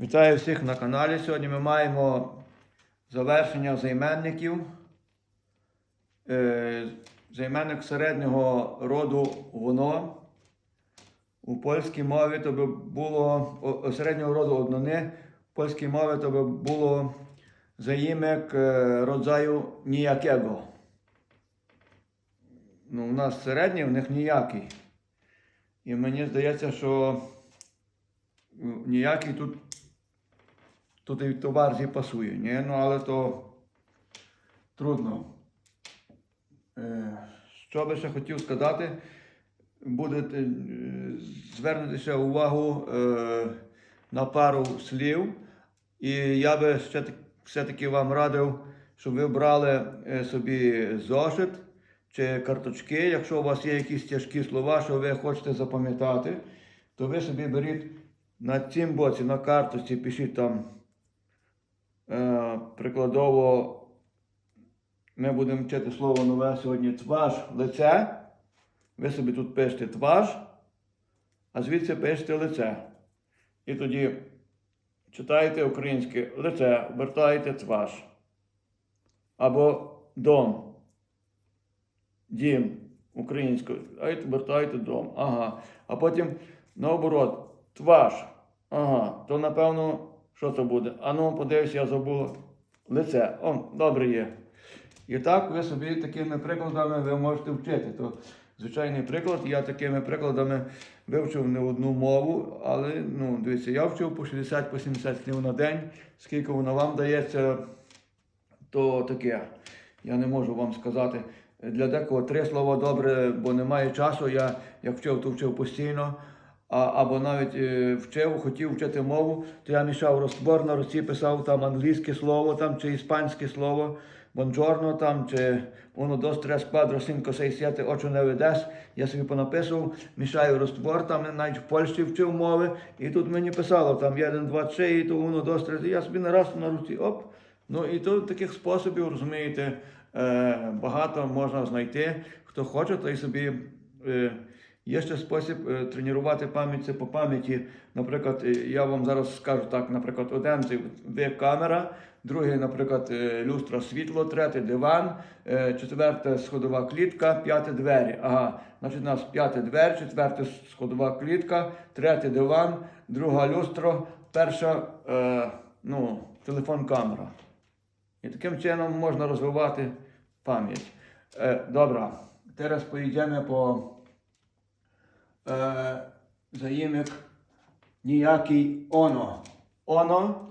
Вітаю всіх на каналі. Сьогодні ми маємо завершення займенників. Е, Займенник середнього роду воно. У польській мові то би було середнього роду однини. В польській мові то би було заїмек е, родзаю ніякого. Ну, у нас середній, в них ніякий. І мені здається, що ну, ніякий тут, і товар зі пасує. Ні? Ну, але то трудно. Е, Що би ще хотів сказати, будете е, звернутися увагу е, на пару слів. І я би ще все-таки вам радив, щоб ви брали собі зошит чи карточки. Якщо у вас є якісь тяжкі слова, що ви хочете запам'ятати, то ви собі беріть на цім боці, на карточці, пишіть там прикладово. Ми будемо вчити слово нове сьогодні тваж лице. Ви собі тут пишете тваж, а звідси пишете лице. І тоді читаєте українське лице, обертаєте тваж. Або дом. Дім українською, обертаєте дом. Ага. А потім наоборот, тваж. Ага. То напевно, що це буде? А ну, подивися, я забула. Лице. О, добре є. І так ви собі такими прикладами ви можете вчити. То звичайний приклад. Я такими прикладами вивчив не одну мову, але ну, дивіться, я вчив по 60-70 слів на день. Скільки воно вам дається, то таке. Я не можу вам сказати. Для декого три слова добре, бо немає часу. Я як вчив, то вчив постійно. А, або навіть е, вчив, хотів вчити мову, то я мішав розтвор на руці, писав там англійське слово там, чи іспанське слово, бонджорно там, чи dos, tres, cuatro, cinco, seis, siete, ocho, nueve. Я собі понаписував, мішаю розтвор, там навіть в Польщі вчив мови, і тут мені писало там 1, 2, 3, і то tres, і я собі нараз на руці, оп. Ну і то таких способів, розумієте, е, багато можна знайти. Хто хоче, той собі. Е, Є ще спосіб е, тренувати пам'ять це по пам'яті. Наприклад, е, я вам зараз скажу так, наприклад, один це камера, другий, наприклад, е, люстра світло, третій диван, четверте сходова клітка, п'яте двері. Ага, значить, у нас п'яте двері, четверте сходова клітка, третій диван, друга люстра, перша е, ну, телефон камера. І таким чином можна розвивати пам'ять. Е, добре, зараз поїдемо по е, заємик ніякий оно. Оно,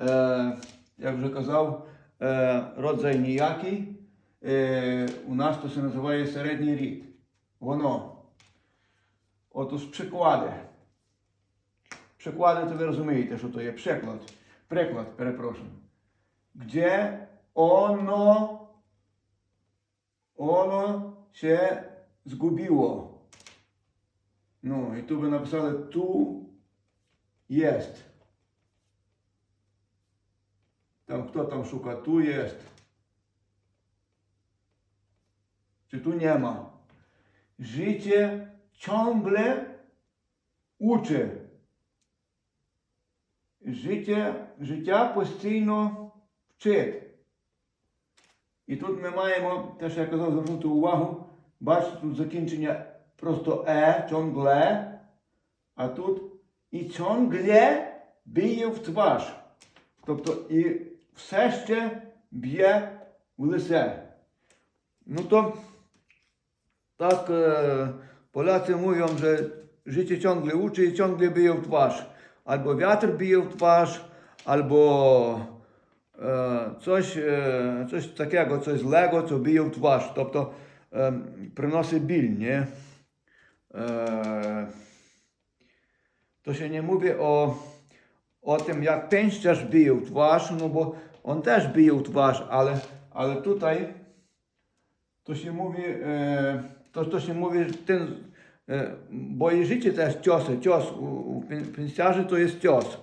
е, як вже казав, е, родзай ніякий. Е, у нас то се називає середній рід. Воно. Отож przykłady. Przykłady to ви розумієте, що то є. Приклад. Приклад, перепрошую. Gdzie ono, ono się zgubiło. Ну, і тут ви написали ту єсть. Там хто там шукає? Ту єсть. Чи nie ma? Życie ciągle uczy. Życie, життя постійно вчить. І тут ми маємо, те, що я казав, звернути увагу. Бачите, тут закінчення просто е, ciągle, а тут і ciągle б'є в тваж. Тобто і все ще б'є в лице. Ну то e, Polacy mówią, że życie ciągle uczy i ciągle bije w twarz. Albo wiatr bije w twarz, albo e, coś, e, coś takiego, coś złego, co bije w twarz. Тобто e, przynosi bil, nie? E, to się nie mówi o, o tym, jak pięściarz bije twarz, no bo on też bije twarz, ale, ale tutaj to się mówi, e, to, to się mówi, ten, e, bo i życie też ciosy, cios u, u pięściarzy to jest cios.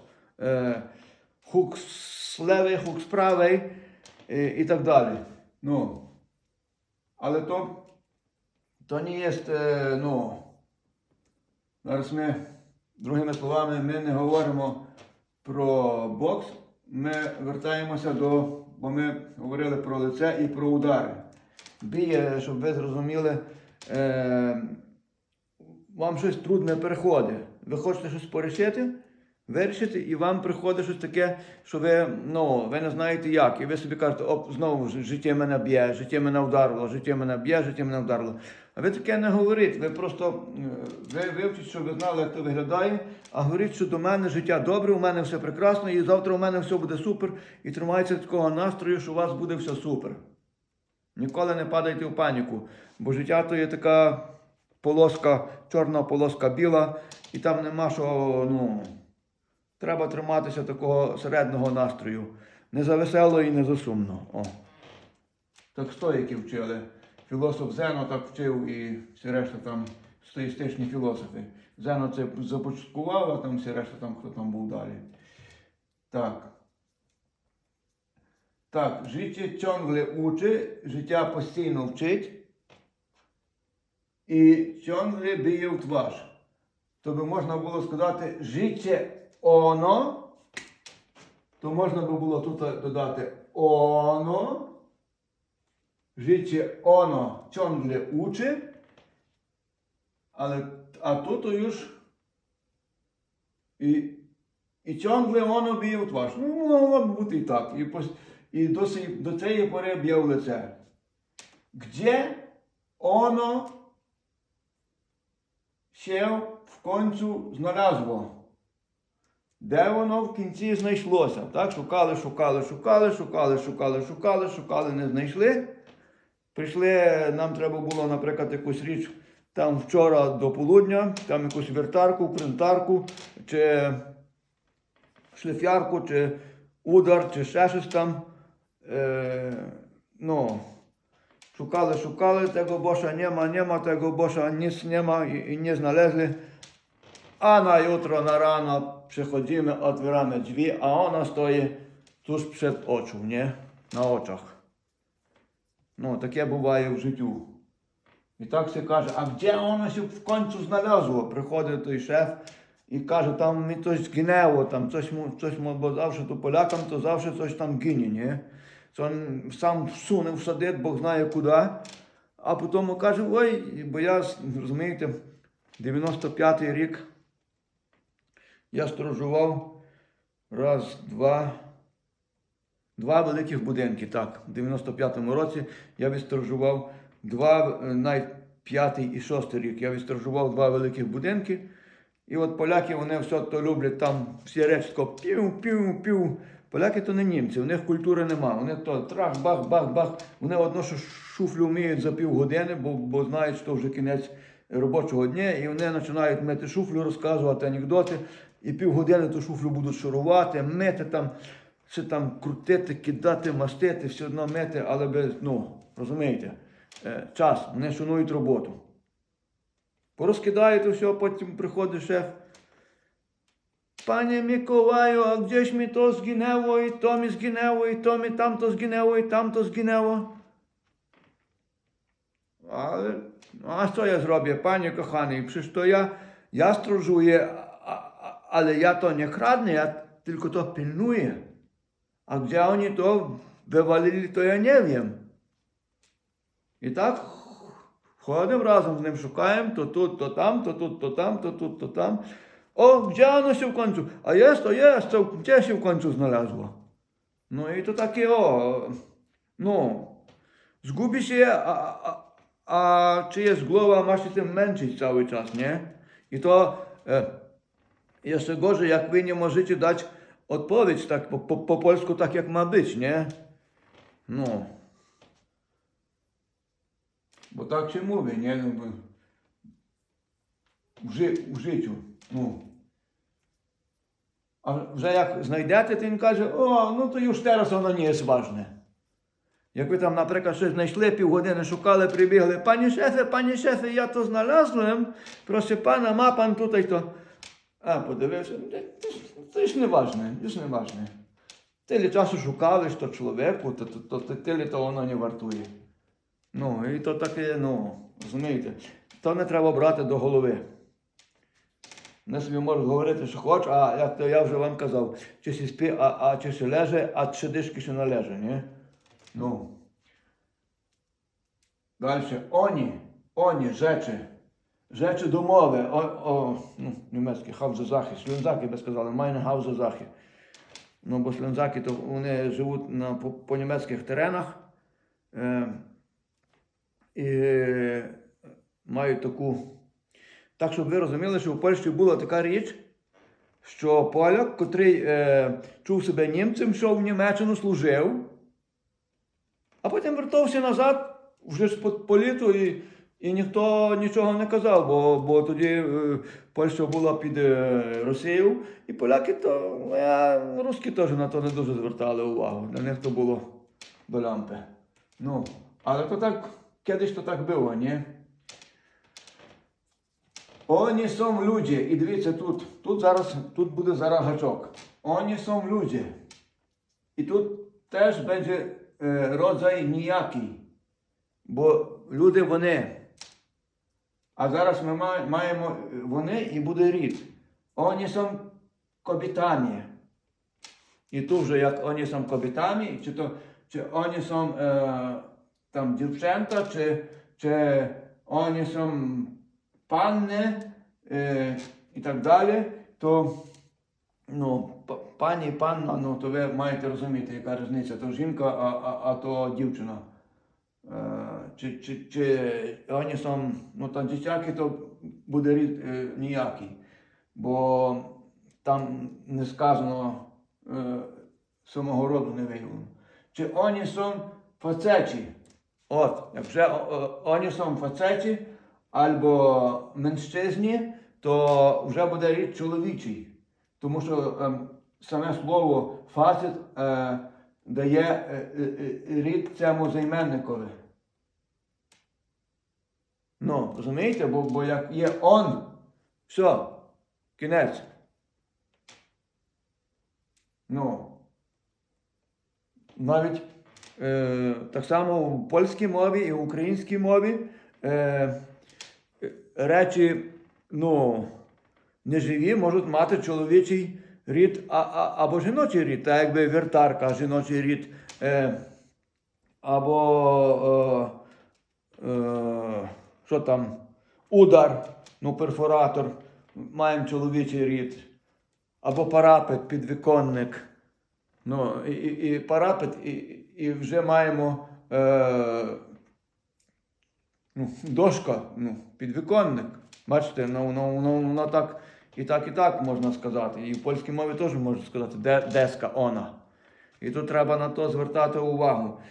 Huk z lewej, huk z prawej e, i tak dalej. No, ale to, to nie jest, no, зараз ми, другими словами, ми не говоримо про бокс, ми вертаємося до, бо ми говорили про лице і про удари. Біє, щоб ви зрозуміли, е, вам щось трудне переходить. Ви хочете щось порішити, вирішити, і вам приходить щось таке, що ви, ну, ви не знаєте як. І ви собі кажете, оп, знову життя мене б'є, життя мене вдарило, життя мене б'є, життя мене вдарило. А ви таке не говорите. Ви просто ви вивчіть, щоб ви знали, як це виглядає, а говоріть, що до мене життя добре, у мене все прекрасно, і завтра у мене все буде супер. І тримайтеся такого настрою, що у вас буде все супер. Ніколи не падайте в паніку, бо життя то є така полоска, чорна полоска біла, і там нема що, ну, треба триматися такого середнього настрою. Не за весело і не за сумно. О. Так стоїки вчили. Філософ Зено так вчив і всі решта там стоїстичні філософи. Зено це започаткував, а там всі решта там хто там був далі. Так. Так, життя ciągle учить, життя постійно вчить і ciągle б'є в тваж. Тобто можна було сказати життя оно, то можна би було тут додати оно. Життя оно ciągle учить, але а тут już і, і ciągle воно б'є в тваж. Ну, могло б бути і так. І, і до, до цієї пори б'є в лице. Gdzie ono się в końcu знalazło? Де воно в кінці знайшлося? Так, шукали, шукали, шукали, шукали, шукали, шукали, шукали, не знайшли. Прийшли, нам треба було, наприклад, якусь річ там вчора до полудня, там якусь вертарку, принтарку, чи шліфярку, чи удар, чи ще щось там. Е, ну, szukali, szukali tego Bosza, nie ma, nie ma tego Bosza, nic nie ma i, i nie znaleźli. A na jutro, na rano przychodzimy, otwieramy drzwi, a ona stoi tuż przed oczu, nie? Na oczach. No, takie bywaje w życiu. I tak się każe, a gdzie ono się w końcu znalazło? Przychodzi той szef i каже, там mi coś zginęło, tam coś mu, coś mu, bo zawsze to Polakom to zawsze coś tam ginie, nie? Co on сам всунув в садит, Бог знає куди, а потім каже, ой, бо я, розумієте, 95-й рік я сторожував раз, два, два великих будинки. Так, в 95-му році я відсторожував два, е, навіть п'ятий і шостий рік, я відсторожував два великих будинки. І от поляки вони все то люблять там всі речі тако пів, пів, пів. Поляки то не німці, у них культури нема. Вони то трах, бах, бах, бах. Вони одно, що шуфлю вміють за півгодини, бо, бо знають, що вже кінець робочого дня, і вони починають мити шуфлю, розказувати анекдоти, і півгодини ту шуфлю будуть шурувати, мити там, все там крутити, кидати, мастити, все одно мити, але без, ну, розумієте, е, час, вони шанують роботу. Порозкидаєте все, потім приходить шеф. Mikołaju, a gdzieś mi to zginęło i to mi zginęło i to mi tamto zginęło i tamto zginęło. Ale, no a co ja zrobię, panie kochany, przecież to ja, ja stróżuję, a, a, ale ja to nie kradnę, ja tylko to pilnuję. A gdzie oni to wywalili, to ja nie wiem. I tak chodzę razem z nim, szukałem to tu, to tam, to tu, to tam, to tu, to tam. O, gdzie ono się w końcu? A jest, to jest, to gdzie się w końcu znalazło? No i to takie o, no, zgubi się, a, a, a czy jest głowa, ma się tym męczyć cały czas, nie? I to... E, jeszcze gorzej, jak wy nie możecie dać odpowiedź tak po, po, po polsku, tak jak ma być, nie? No. Bo tak się mówi, nie? No, в, жи, в життю. Ну. А вже як знайдете, то він каже, о, ну то już teraz воно не є важне. Як ви там, наприклад, щось знайшли, півгодини шукали, прибігли, пані шефе, пані шефе, я то знalazłem, прошу пана, ма пан tutaj то. А, подивився, «Ну, це, ж- це не важне, це ж не важне. Тилі часу шукали, що чоловіку, то, то, то, то тилі то воно не вартує. Ну, і то таке, ну, розумієте, то не треба брати до голови. Вони собі можуть говорити, що хочуть, а як то я вже вам казав, чи сі спі, а, а чи ще леже, а чи дишки ще належе, ні? Ну. Далі. Оні, оні, rzeczy. Rzeczy domowe. O, o, ну, німецькі хавзазахи, шлюнзаки би сказали, майне хавзазахи. Ну, бо шлюнзаки, то вони живуть на, по, по німецьких теренах. Е, і мають таку. Так, щоб ви розуміли, що в Польщі була така річ, що поляк, котрий е, чув себе німцем, йшов в Німеччину, служив, а потім вертався назад вже ж по, по літу і, і ніхто нічого не казав, бо, бо тоді е, Польща була під е, Росією, і поляки то, ну, а русські теж на то не дуже звертали увагу. Для них то було до лампи. Ну, але то так, кiedyś то так було, ні? Oni są ludzie. І дивіться тут, тут зараз тут буде зараз гачок. Oni są ludzie. І тут теж буде е, роdzaj ніякий. Бо люди вони. А зараз ми маємо е, вони і буде рід. Oni są kobietami. І тут вже як вони są kobietami, чи то чи вони są е, там дівчата, чи, чи вони są панни е, і так далі, то ну, пані і панна, ну, то ви маєте розуміти, яка різниця. То жінка, а, а, а то дівчина. Е, чи, чи, чи вони są, ну там дитяки, то буде рід е, ніякий. Бо там не сказано е, самого роду не виявлено. Чи są faceci? От, якщо вони są faceci, або меншчизні, то вже буде рід чоловічий. Тому що ем, саме слово фасет е, дає е, е, е, рід цьому займенникові. Ну, розумієте, бо, бо як є он, все, кінець. Ну, навіть е, так само в польській мові і в українській мові е, речі, ну, неживі можуть мати чоловічий рід а, а, або жіночий рід, так якби вертарка, жіночий рід, е, або е, е, що там, удар, ну, перфоратор, маємо чоловічий рід, або парапет, підвіконник. Ну, і, і, і парапет, і, і вже маємо е, ну, дошка, ну, підвіконник. Бачите, ну, ну, ну, воно так і так, і так можна сказати. І в польській мові теж можна сказати де, деска она. І тут треба на то звертати увагу.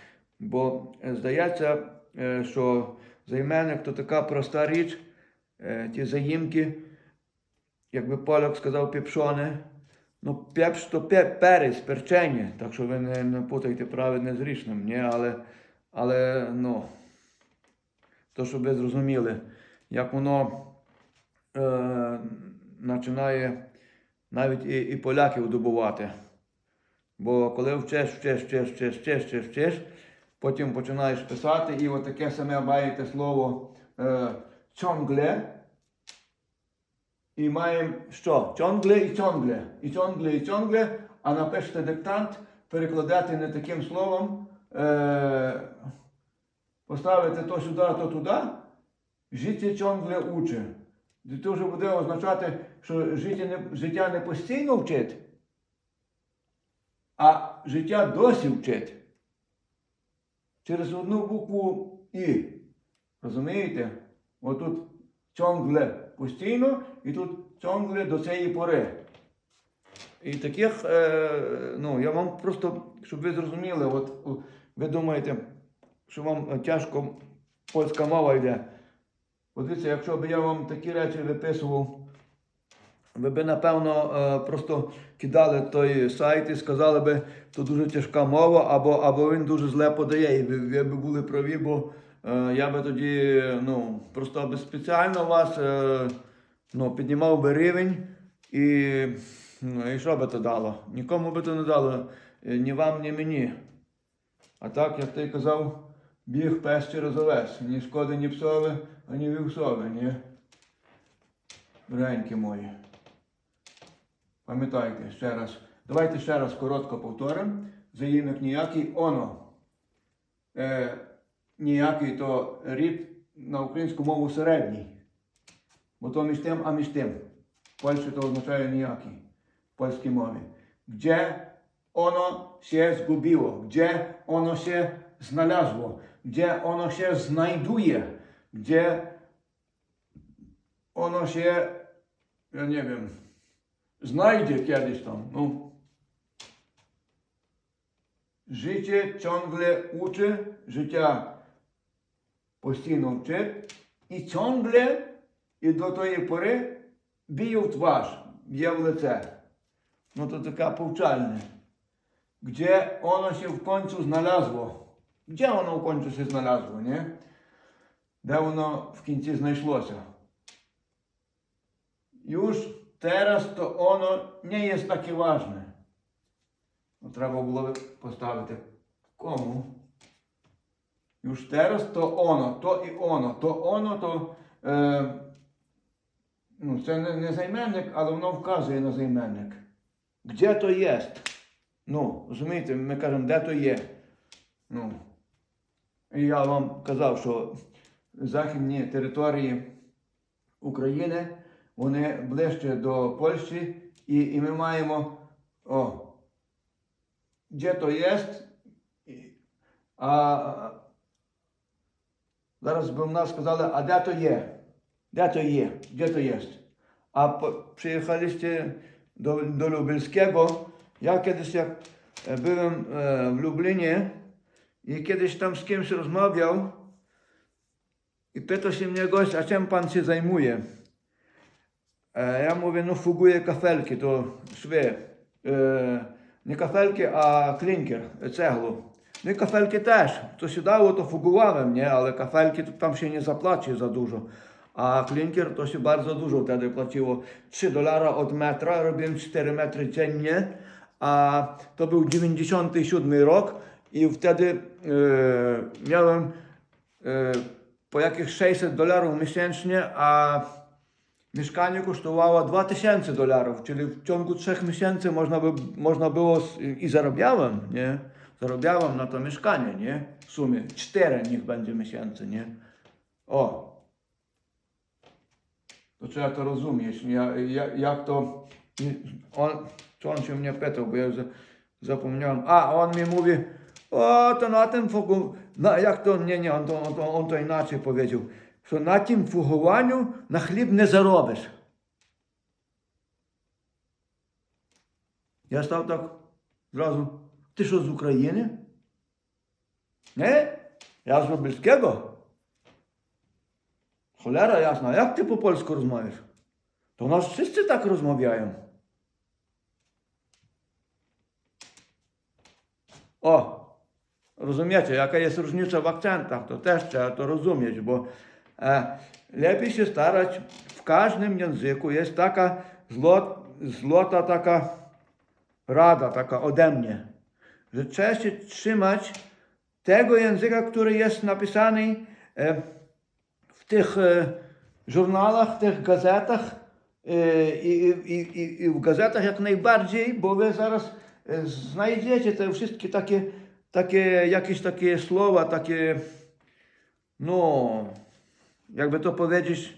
Бо е, здається, е, що займенник то така проста річ, е, ті заїмки, якби поляк сказав піпшоне, ну пепш то пе, перець, перчення, так що ви не, не путайте праведне з річним, ні, але, але ну, то, щоб ви зрозуміли, як воно е, починає навіть і, і поляків добувати. Бо коли вчиш, вчиш, вчиш, вчиш, вчиш, вчиш, вчиш, потім починаєш писати, і от таке саме маєте слово е, ciągle. І маємо що? Ciągle і ciągle. І ciągle, і ciągle, а напишете диктант, перекладати не таким словом, е, поставити то сюди, то туди, життя ciągle уче. Це вже буде означати, що життя не, життя не постійно вчить, а життя досі вчить. Через одну букву І. Розумієте? Отут ciągle постійно і тут ciągle до цієї пори. І таких, е, ну, я вам просто, щоб ви зрозуміли, от ви думаєте, що вам е, тяжко польська мова йде. От дивіться, якщо б я вам такі речі виписував, ви б, напевно, е, просто кидали той сайт і сказали би, то дуже тяжка мова, або, або він дуже зле подає. І ви, б були праві, бо е, я би тоді ну, просто би спеціально вас е, ну, піднімав би рівень і, ну, і що би то дало? Нікому би то не дало, ні вам, ні мені. А так, як ти казав, біг пес через овес. Ні шкоди, ні псове, ані вівсове, ні. Реньки мої. Пам'ятайте ще раз. Давайте ще раз коротко повторимо. Заїмник ніякий оно. Е, ніякий то рід на українську мову середній. Бо то між тим, а між тим. В Польщі то означає ніякий в польській мові. Gdzie ono się zgubiło? Gdzie ono się znalazło? Gdzie ono się znajduje? Gdzie ono się, ja nie wiem, znajdzie kiedyś tam. No. Życie ciągle uczy, życia постійно вчить і ciągle і до тої пори б'є в тваж, б'є в лице. No to taka pouczalne. Gdzie ono się w końcu znalazło? Gdzie ono w końcu się znalazło, nie? Де воно в кінці знайшлося? Już teraz to ono nie jest takie ważne. No, треба було поставити кому. Już teraz to ono, to і ono, то ono, то е, ну, це не, не займенник, але воно вказує на займенник. Де то є? Ну, розумієте, ми кажемо, де то є. Ну. І я вам казав, що західні території України, вони ближче до Польщі, і, і ми маємо о, де то є, а зараз би в нас сказали, а де то є? Де то є? Де то є? A po, przyjechaliście do, do Lubelskiego. Ja kiedyś jak e, byłem e, w Lublinie i kiedyś tam z kimś rozmawiał i pytał się mnie gość, a czym pan się zajmuje? E, ja mówię, no fuguję kafelki, to szwy. E, nie kafelki, a klinker, ceglu. No i kafelki też. Co się dało, to fugowałem, nie? Ale kafelki to tam się nie zapłaci za dużo. A klinker to się bardzo dużo wtedy płaciło. 3 dolara od metra, robiłem 4 metry dziennie. A to był 97 rok i wtedy e, miałem e, po jakieś 600 dolarów miesięcznie, a mieszkanie kosztowało 2000 dolarów, czyli w ciągu 3 miesięcy można, by, można było i zarabiałem, nie? Zarabiałem na to mieszkanie, nie? W sumie 4 niech będzie miesięcy, nie? O, to trzeba to rozumieć, nie? Jak, jak to, on, co on się mnie pytał, bo ja za, zapomniałem, a on mi mówi, o to na tym fogu, na, jak to, nie, nie, on to, on to, on to inaczej powiedział, że na tym fugowaniu na chleb nie zarobisz. Ja stał tak zrazu, ty що з України? Nie? Ja z Lubelskiego. Cholera jasna, jak ty po polsku rozmawiasz? To u nas wszyscy tak rozmawiają. O, rozumiecie, jaka jest różnica w akcentach, to też trzeba to rozumieć, bo e, lepiej się starać w każdym języku. Jest taka zlot, złota taka rada, taka ode mnie, że trzeba się trzymać tego języka, który jest napisany e, w tych e, żurnalach, w tych gazetach e, i, i, i, i w gazetach jak najbardziej, bo wy zaraz e, znajdziecie te wszystkie takie, takie jakieś takie słowa, takie, no, jakby to powiedzieć,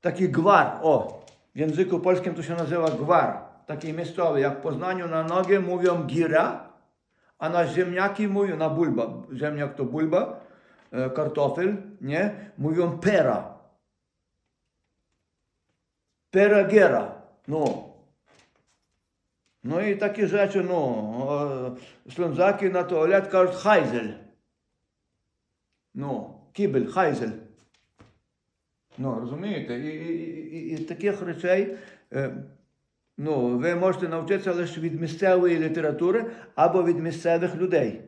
taki gwar, o, w języku polskim to się nazywa gwar, taki miejscowy, jak w Poznaniu na nogę mówią gira, a na ziemniaki mówią, na bulba, ziemniak to bulba, e, kartofel, nie, mówią pera. Peragiera, no. No i takie rzeczy, no, e, Ślązaki na toalet кажуть hajzel. No, kibel, hajzel. Ну, розумієте? І, і, і, і таких речей е, ну, ви можете навчитися лише від місцевої літератури або від місцевих людей.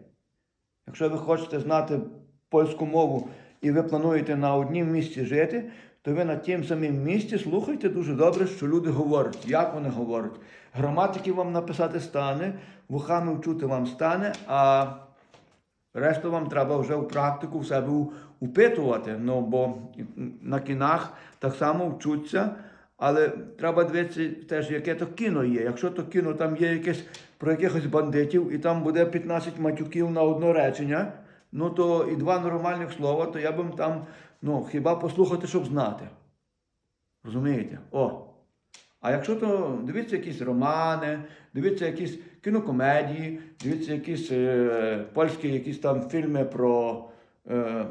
Якщо ви хочете знати польську мову і ви плануєте на однім місці жити, то ви на тім самим місці слухайте дуже добре, що люди говорять, як вони говорять. Граматики вам написати стане, вухами вчути вам стане, а Решту вам треба вже в практику в себе упитувати. Ну, бо на кінах так само вчуться, Але треба дивитися теж, яке то кіно є. Якщо то кіно там є якесь про якихось бандитів, і там буде 15 матюків на одне речення, ну то і два нормальних слова, то я б там, ну, хіба послухати, щоб знати. Розумієте? О. А якщо то дивіться якісь романи, дивіться якісь кінокомедії, дивіться якісь е, польські якісь там фільми про е,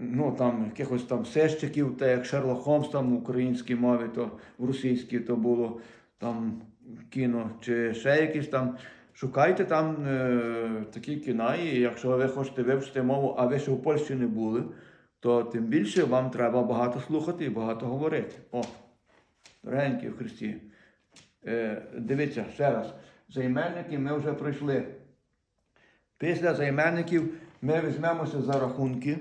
ну, там, якихось там сещиків, та як Шерлок Холмс там в українській мові, то в російській то було там кіно, чи ще якісь там. Шукайте там е, такі кіна, і якщо ви хочете вивчити мову, а ви ще в Польщі не були, то тим більше вам треба багато слухати і багато говорити. О, дорогенькі в Христі. Е, дивіться ще раз. Займенники ми вже пройшли. Після займенників ми візьмемося за рахунки.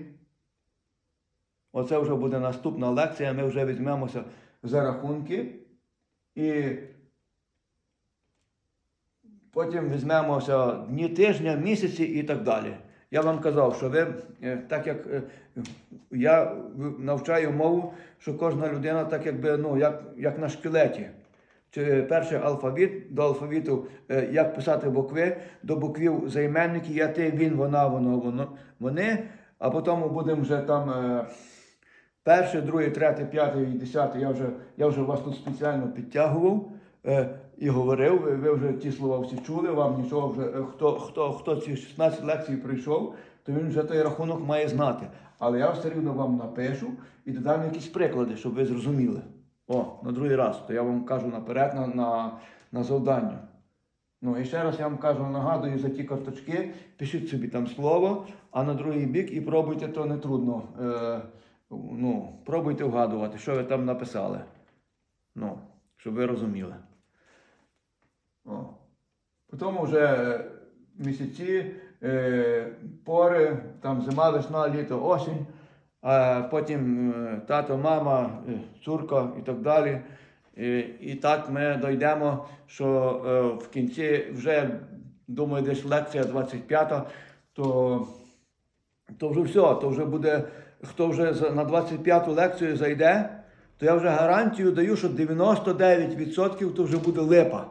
Оце вже буде наступна лекція. Ми вже візьмемося за рахунки. І потім візьмемося дні тижня, місяці і так далі. Я вам казав, що ви, е, так як е, я навчаю мову, що кожна людина так якби, ну, як, як на шкелеті. Чи перший алфавіт до алфавіту, е, як писати букви, до буквів займенники, я, ти, він, вона, воно, воно, вони, а потім будемо вже там перший, другий, третій, п'ятий, десятий, я вже, я вже вас тут спеціально підтягував і говорив, ви, ви вже ті слова всі чули, вам нічого вже, е, хто, хто, хто ці 16 лекцій прийшов, то він вже той рахунок має знати. Але я все рівно вам напишу і додам якісь приклади, щоб ви зрозуміли. О, на другий раз, то я вам кажу наперед на, на, на завдання. Ну і ще раз я вам кажу, нагадую за ті карточки, пишіть собі там слово, а на другий бік і пробуйте, то не трудно. Е, ну, пробуйте вгадувати, що ви там написали. Ну, щоб ви розуміли. О. Потім вже місяці, е, пори, там зима, весна, літо, осінь, а потім е, тато, мама, е, цурка і так далі. І, і так ми дійдемо, що е, в кінці вже, думаю, десь лекція 25, то, то вже все, то вже буде, хто вже на 25-ту лекцію зайде, то я вже гарантію даю, що 99% то вже буде липа.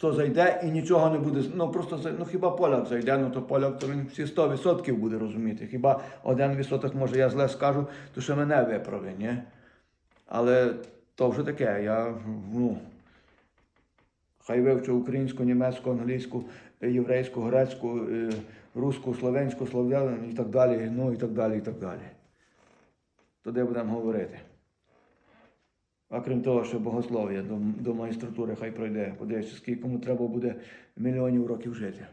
Хто зайде і нічого не буде. Ну просто ну хіба поляк зайде, ну то поляк, то він всі 100% буде розуміти. Хіба один відсоток, може, я зле скажу, то ще мене виправи, ні? Але то вже таке. Я ну, хай вивчу українську, німецьку, англійську, єврейську, грецьку, е, руську, словенську, слов'яну і так далі, ну і так далі, і так далі. Туди будемо говорити. А крім того, що богослов'я до, до магістратури хай пройде. Подивіться, скільки кому треба буде мільйонів років жити.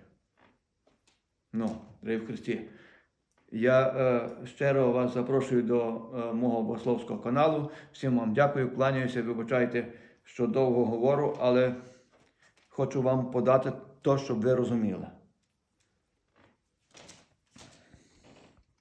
Ну, дорогі в Христі. Я е, щиро вас запрошую до е, мого богословського каналу. Всім вам дякую, кланяюся, вибачайте, що довго говорю, але хочу вам подати те, щоб ви розуміли.